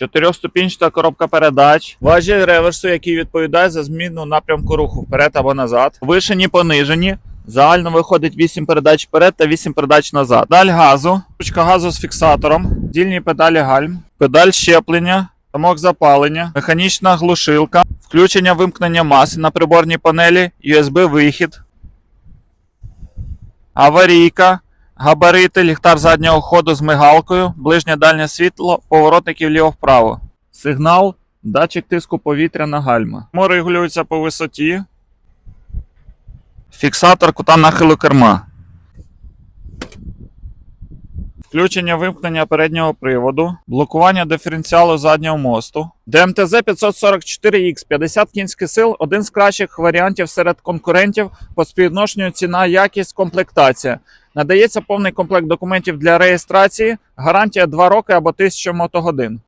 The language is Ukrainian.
Чотирьохступінчата коробка передач, важіль реверсу, який відповідає за зміну напрямку руху вперед або назад. Вишені, понижені. Загально виходить 8 передач вперед та 8 передач назад. Педаль газу, ручка газу з фіксатором, дільні педалі гальм, педаль щеплення, замок запалення, механічна глушилка, включення вимкнення маси на приборній панелі, USB-вихід, аварійка, габарити, ліхтар заднього ходу з мигалкою, ближнє дальнє світло, поворотники вліво-вправо. Сигнал, датчик тиску повітря на гальма. Мо регулюється по висоті. Фіксатор кута нахилу керма. Включення вимкнення переднього приводу, блокування диференціалу заднього мосту. ДМТЗ 544X 50 кінських сил, один з кращих варіантів серед конкурентів по співвідношенню ціна, якість, комплектація. Надається повний комплект документів для реєстрації, гарантія 2 роки або 1000 мотогодин.